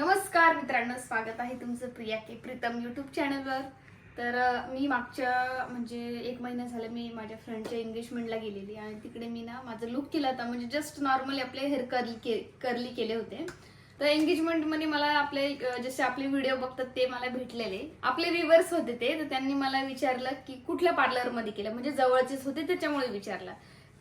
नमस्कार मित्रांनो स्वागत आहे तुमचं प्रिया के प्रीतम यूट्यूब चॅनलवर तर मी मागच्या म्हणजे एक महिना झालं मी माझ्या फ्रेंडच्या एंगेजमेंटला गेलेली आणि तिकडे मी ना माझं लुक केला होता म्हणजे जस्ट नॉर्मली आपले हेअर कर्ली के कर्ली केले होते. तर एंगेजमेंटमध्ये मला आपले जसे आपले व्हिडिओ बघतात ते मला भेटलेले. आपले व्हिवर्स होते ते तर त्यांनी मला विचारलं की कुठल्या पार्लरमध्ये केलं म्हणजे जवळचेच होते त्याच्यामुळे विचारलं.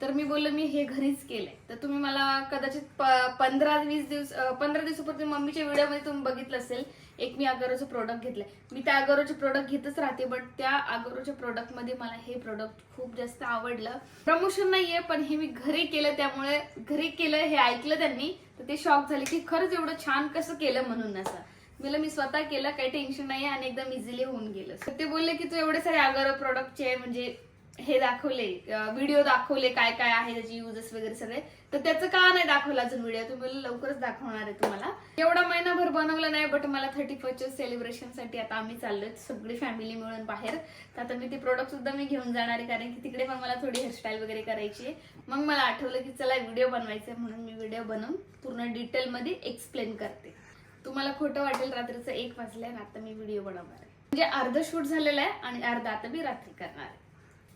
तर मी बोललो मी हे घरीच केलंय. तर तुम्ही मला कदाचित पंधरा वीस दिवस पंधरा दिवसापूर्वी मम्मीच्या व्हिडिओमध्ये तुम्ही बघितलं असेल एक मी अगरोचं प्रोडक्ट घेतलंय. मी त्या अगरोचे प्रोडक्ट घेतच राहते बट त्या अगोरोच्या प्रोडक्टमध्ये मला हे प्रोडक्ट खूप जास्त आवडलं. प्रमोशन नाहीये पण हे मी घरी केलं त्यामुळे घरी केलं हे ऐकलं त्यांनी तर ते शॉक झाले की खरंच एवढं छान कसं केलं म्हणून असं. मला मी स्वतः केलं काही टेन्शन नाही आणि एकदम इझिली होऊन गेलं. तर ते बोलले की तू एवढे सारे अगरो प्रोडक्टचे म्हणजे हे दाखवले व्हिडिओ दाखवले काय काय आहे त्याचे युजेस वगैरे सगळे. तर त्याचं का नाही दाखवलं अजून व्हिडिओ तुम्ही लवकरच दाखवणार आहे तुम्हाला. एवढा महिनाभर बनवलं नाही बट मला थर्टी फर्स्ट सेलिब्रेशनसाठी आता आम्ही चाललोय सगळी फॅमिली मिळून बाहेर. तर आता मी ते प्रोडक्ट सुद्धा मी घेऊन जाणार आहे कारण की तिकडे पण मला थोडी हेअरस्टाईल वगैरे करायची आहे. मग मला आठवलं की चला व्हिडिओ बनवायचा आहे म्हणून मी व्हिडिओ बनवून पूर्ण डिटेलमध्ये एक्सप्लेन करते. तुम्हाला खोटं वाटेल रात्रीचं एक वाजलंय आता मी व्हिडिओ बनवणार आहे. म्हणजे अर्ध शूट झालेलं आहे आणि अर्धा आता मी रात्री करणार आहे.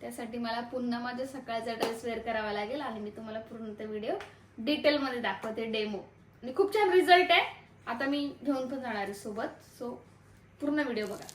त्यासाठी मला पुन्हा माझा सकाळचा ड्रेस वेअर करावा लागेल आणि मी तुम्हाला पूर्ण ते व्हिडिओ डिटेलमध्ये दाखवते डेमो आणि खूप छान रिझल्ट आहे. आता मी घेऊन पण जाणार आहे सोबत. सो पूर्ण व्हिडिओ बघा.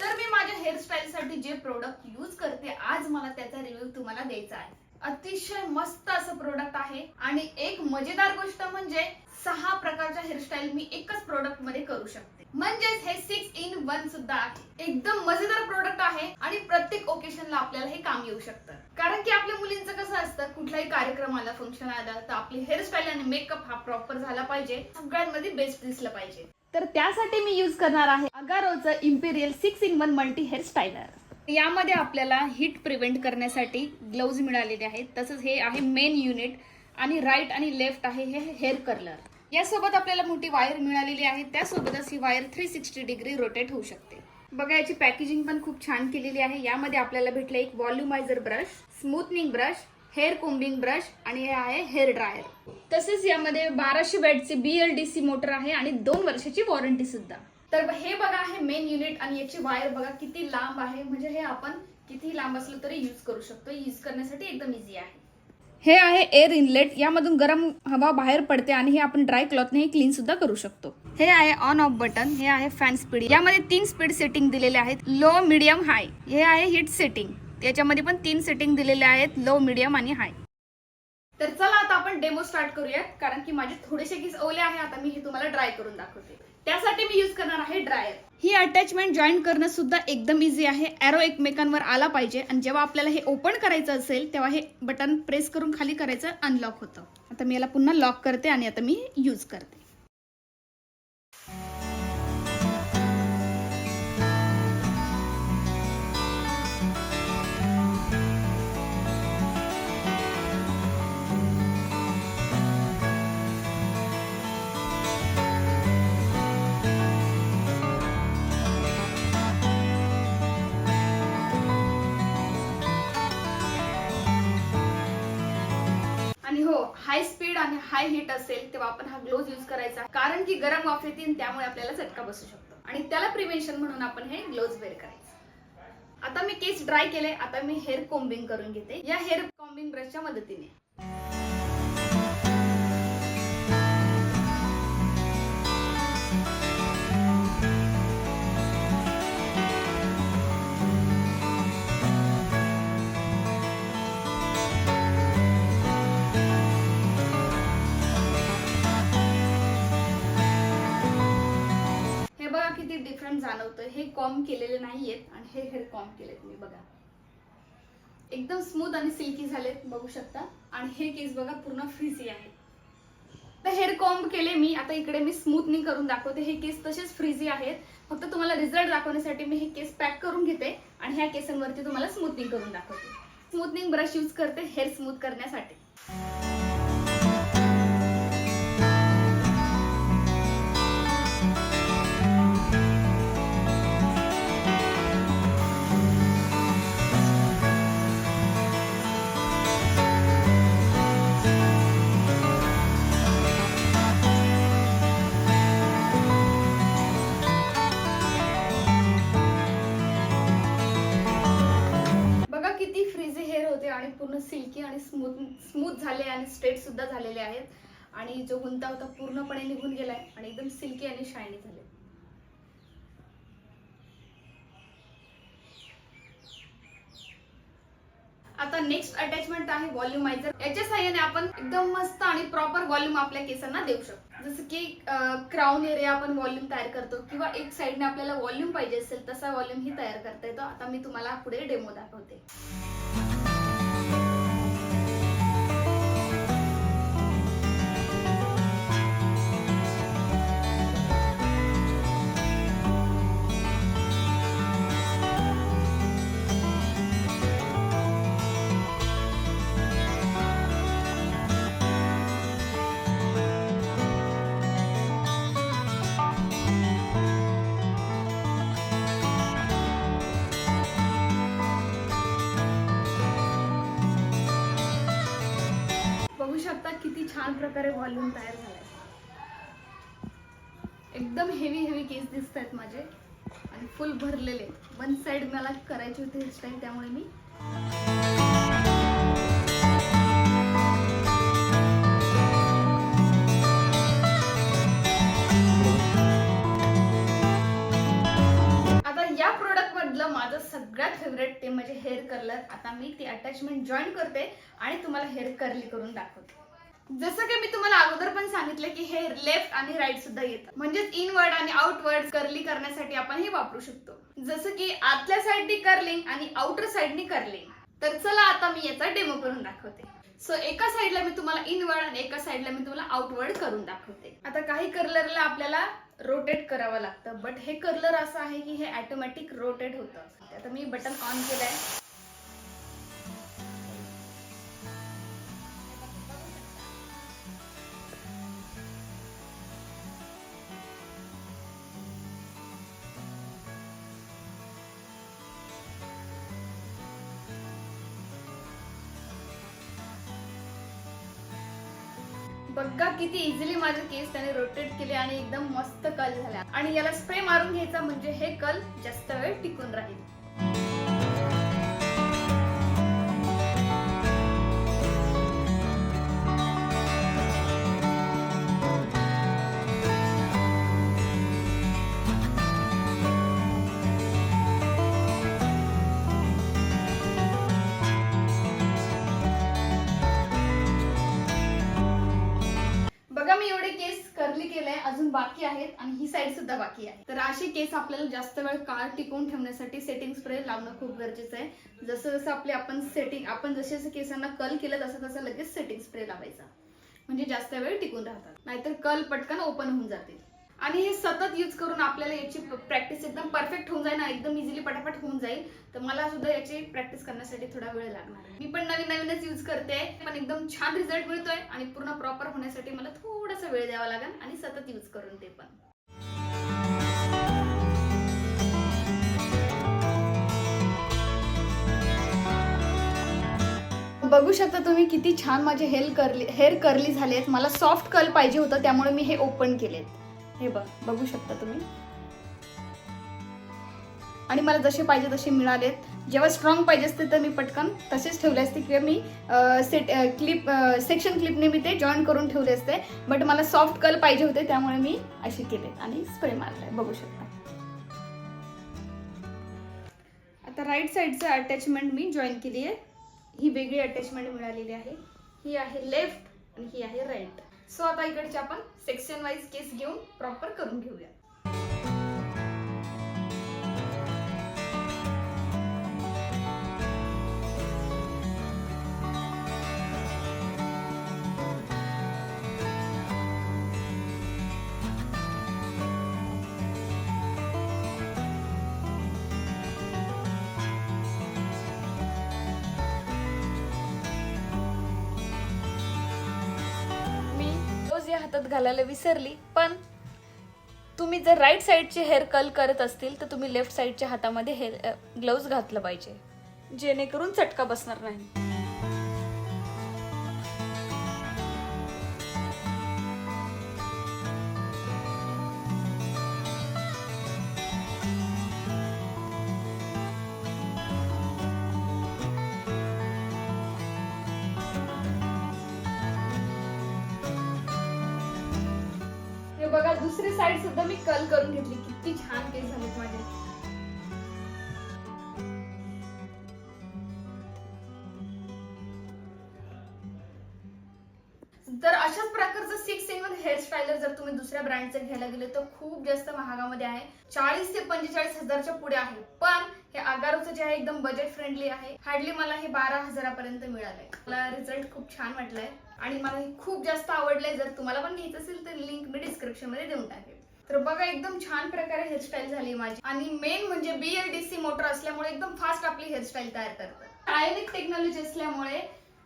तर मी माझ्या हेअरस्टाईलसाठी जे प्रोडक्ट यूज करते आज मला त्याचा रिव्ह्यू तुम्हाला द्यायचा आहे. अतिशय मस्त असं प्रोडक्ट आहे. आणि एक मजेदार गोष्ट म्हणजे सहा प्रकारच्या हेअरस्टाईल मी एकच प्रोडक्टमध्ये करू शकते. म्हणजेच हे सिक्स इन वन सुद्धा आहे एकदम मजेदार प्रोडक्ट आहे आणि प्रत्येक ओकेशनला आपल्याला हे काम येऊ शकतं. कारण की आपल्या मुलींचं कसं असतं कुठलाही कार्यक्रम आला फंक्शन आला तर आपली हेअरस्टाईल आणि मेकअप हा प्रॉपर झाला पाहिजे. सगळ्यांमध्ये बेस्ट दिसलं पाहिजे. तर त्यासाठी मी यूज करणार आहे अगारोचं imperial six in one multi hair styler यामध्ये आपल्याला हीट प्रिव्हेंट करण्यासाठी ग्लोव्ज मिळालेले आहेत. तसंच हे आहे मेन युनिट आणि राईट आणि लेफ्ट आहे हे हेअर कर्लर यासोबत आपल्याला मोठी वायर मिळालेली आहे. त्यासोबतच ही wire three sixty degree rotate होऊ शकते. बघा याची पॅकेजिंग पण खूप छान केलेली आहे. यामध्ये आपल्याला भेटलं एक volumiser brush smoothening brush hair combing brush आणि हे आहे हेअर ड्रायर तसेच यामध्ये बाराशे वॅटचे बीएलडीसी मोटर आहे आणि दोन वर्षाची वॉरंटी सुद्धा. तर हे बघा हे मेन युनिट आणि याची वायर बघा किती लांब आहे. म्हणजे हे आपण किती लांब असलं तरी यूज करू शकतो. यूज करण्यासाठी एकदम इझी आहे. हे आहे एअर इनलेट यामधून गरम हवा बाहेर पडते आणि हे आपण ड्राय क्लॉथने क्लीन सुद्धा करू शकतो. हे आहे ऑन ऑफ बटन हे आहे फॅन स्पीड यामध्ये तीन स्पीड सेटिंग दिलेले आहेत. लो मिडियम हाय हे आहे हिट सेटिंग याच्यामध्ये पण तीन सेटिंग दिलेले आहेत. लो मिडियम आणि हाय तर चला आता आपण डेमो स्टार्ट करूयात. कारण की माझे थोडेसे केस ओले आहे. आता मी हे तुम्हाला ड्राय करून दाखवते. त्यासाठी मी यूज करणार आहे ड्रायर ही अटॅचमेंट जॉईन करणं सुद्धा एकदम इझी आहे. एरो एकमेकांवर आला पाहिजे आणि जेव्हा आपल्याला हे ओपन करायचं असेल तेव्हा हे बटन प्रेस करून खाली करायचं अनलॉक होतं. आता मी याला पुन्हा लॉक करते आणि आता मी यूज करते. हाय स्पीड आणि हाय हीट असेल तेव्हा आपण हा ग्लोव्ह यूज करायचा. कारण की गरम वाफ येतील त्यामुळे आपल्याला चटका बसू शकतो. आणि त्याला प्रिव्हेन्शन म्हणून आपण हे ग्लोव्ह वेअर करायचं. आता मी केस ड्राय केले आता मी हेअर कोम्बिंग करून घेते. या हेअर कॉम्बिंग ब्रशच्या मदतीने. डिफरंट जाणवतं. हे कॉम केलेले नाहीयेत आणि हे हेअर कॉम केलेत. मी बघा. एकदम स्मूथ आणि सिल्की झालेत बघू शकता. आणि हे केस बघा पूर्ण फ्रिझी आहे. तर हेअर कॉम्ब केले मी. आता इकडे मी स्मूथनिंग करून दाखवते. हे केस तसेच फ्रिझी आहेत. फक्त तुम्हाला रिझल्ट दाखवण्यासाठी मी हे केस पॅक करून घेते आणि ह्या केसांवरती तुम्हाला स्मूथनिंग करून दाखवते. स्मूथनिंग ब्रश यूज करते हेअर स्मूथ करण्यासाठी. आणि पूर्ण सिल्की आणि स्मूथ स्मूथ झाले आणि स्ट्रेट सुद्धा झालेले आहेत. आणि जो गुंता होता पूर्णपणे निघून गेलाय आणि एकदम सिल्की आणि शायनी झाले. आता नेक्स्ट अटॅचमेंट आहे व्हॉल्युमायझर याच्या साह्याने आपण एकदम मस्त आणि प्रॉपर व्हॉल्यूम आपल्या केसांना देऊ शकतो. जसं की क्राऊन एरिया आपण व्हॉल्यूम तयार करतो किंवा एक साईडने आपल्याला व्हॉल्यूम पाहिजे असेल तसा व्हॉल्यूम ही तयार करता येतो. आता मी तुम्हाला पुढे डेमो दाखवते. शकता किती छान प्रकारे व्हॉल्यूम तयार झालाय. एकदम हेवी हेवी केस दिसत आहेत माझे. आणि फुल भरलेले. वन साइड मला करायची होती हेअरस्टाईल त्यामुळे मी माझं सगळ्यात फेवरेट ते म्हणजे हेअर कर्लर. आता मी ती अटॅचमेंट जॉईन करते आणि तुम्हाला हेअर कर्ली करून दाखवते. जसं की मी तुम्हाला अगोदर पण सांगितलं की हे लेफ्ट आणि राईट सुद्धा येतं. म्हणजेच इनवर्ड आणि आउटवर्ड कर्ली करण्यासाठी आपण हे वापरू शकतो. जसं की आतल्या साईडनी कर्लिंग आणि आउटर साईडनी कर्लिंग तर चला आता मी याचा डेमो करून दाखवते. सो एका साईडला मी तुम्हाला इनवर्ड आणि एका साईडला मी तुम्हाला आउटवर्ड करून दाखवते. आता काही कर्लरला आपल्याला रोटेट करावं लागतं. बट हे कर्लर असं आहे की हे ॲटोमॅटिक रोटेट होतं. आता मी बटन ऑन केलं आहे बघा किती इझिली माझे केस त्याने रोटेट केले आणि एकदम मस्त कल झाला आणि याला स्प्रे मारून घ्यायचा म्हणजे हे कल जास्त वेळ टिकून राहील. मी एवढे केस कर्ली केले अजून बाकी आहेत आणि ही साईड सुद्धा बाकी आहे. तर असे केस आपल्याला जास्त वेळ काळ टिकवून ठेवण्यासाठी सेटिंग स्प्रे लावणं खूप गरजेचं आहे. जसं जसं आपले आपण सेटिंग आपण जसे जसे केसांना कल केलं तसं तसं लगेच सेटिंग स्प्रे लावायचा. म्हणजे जास्त वेळ टिकून राहतात. नाहीतर कल पटकन ओपन होऊन जातील. आणि हे सतत यूज करून आपल्याला याची प्रॅक्टिस एकदम परफेक्ट होऊन जाईल ना एकदम इझिली पटापट होऊन जाईल. तर मला सुद्धा याची प्रॅक्टिस करण्यासाठी थोडा वेळ लागणार मी पण नवीन नवीनच यूज करते पण एकदम छान रिझल्ट मिळतोय आणि पूर्ण प्रॉपर होण्यासाठी मला थोडासा वेळ द्यावा लागेल आणि सतत यूज करून ते पण. बघू शकता तुम्ही किती छान माझे हेअर करली हेअर करली झाले आहेत. मला सॉफ्ट कल पाहिजे होतं त्यामुळे मी हे ओपन केलेत. हे बघ बघू शकता तुम्ही. आणि मला जसे पाहिजे तसे मिळालेत. जेव्हा स्ट्रॉंग पाहिजे असते तर मी पटकन तसेच ठेवले असते. किंवा मी सेट क्लिप सेक्शन क्लिपने मी ते जॉईन करून ठेवले असते. बट मला सॉफ्ट कल पाहिजे होते त्यामुळे मी असे केले आणि स्प्रे मारलाय. बघू शकता. आता राईट साईडचं अटॅचमेंट मी जॉईन केली आहे ही वेगळी अटॅचमेंट मिळालेली आहे. ही आहे लेफ्ट आणि ही आहे राईट सो आता इकडचे आपण सेक्शन वाईज केस घेऊन प्रॉपर करून घेऊया. हातात घालायला विसरली पण तुम्ही जर राईट साईडचे हेअर कल करत असतील तर तुम्ही लेफ्ट साईडच्या हातामध्ये हेअर ग्लव्ज घातलं पाहिजे. जेणेकरून चटका बसणार नाही. म्हणजे बघा दुसरी साईड सुद्धा मी कल करून घेतली. किती छान केस झालेत माझे. तर अशाच प्रकारचं सिक्स इन वन हेअरस्टाईलर जर तुम्ही दुसऱ्या ब्रँडचं घ्यायला गेले तर खूप जास्त महागामध्ये आहे. चाळीस ते पंचेचाळीस हजारच्या पुढे आहे. पण हे आगारोचं जे आहे एकदम बजेट फ्रेंडली आहे. हार्डली मला हे बारा हजारापर्यंत मिळालंय. मला रिझल्ट खूप छान वाटलाय. आणि मला हे खूप जास्त आवडलंय जर तुम्हाला पण घ्यायचं असेल तर लिंक मी डिस्क्रिप्शनमध्ये देऊन टाकेल. तर बघा एकदम छान प्रकारे हेअरस्टाईल झाली माझी. आणि मेन म्हणजे बीएलडीसी मोटर असल्यामुळे एकदम फास्ट आपली हेअरस्टाईल तयार करतात. आयोनिक टेक्नॉलॉजी असल्यामुळे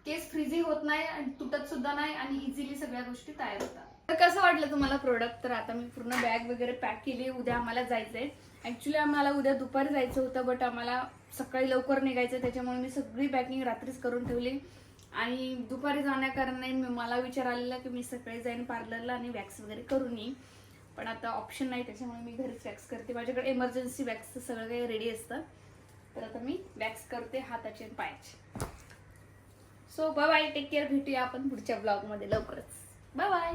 केस फ्रीजी होत नाही आणि तुटत सुद्धा नाही आणि इझिली सगळ्या गोष्टी तयार होतात. तर कसं वाटलं तुम्हाला प्रोडक्ट तर आता मी पूर्ण बॅग वगैरे पॅक केली. उद्या आम्हाला जायचंय. ऍक्च्युली आम्हाला उद्या दुपारी जायचं होतं बट आम्हाला सकाळी लवकर निघायचं त्याच्यामुळे मी सगळी पॅकिंग रात्रीच करून ठेवली. आणि दुपारी जाण्याकारणाने मी- मला विचार आलेला की मी सकाळी जाईन पार्लरला आणि वॅक्स वगैरे करून येईन. पण आता ऑप्शन नाही त्याच्यामुळे मी घरीच वॅक्स करते. माझ्याकडे इमर्जन्सी वॅक्सचं सगळं काही रेडी असतं. तर आता मी वॅक्स करते हाताचे आणि पायाचे. So bye bye take care भेटूया आपण पुढच्या ब्लॉगमध्ये लवकरच. Bye bye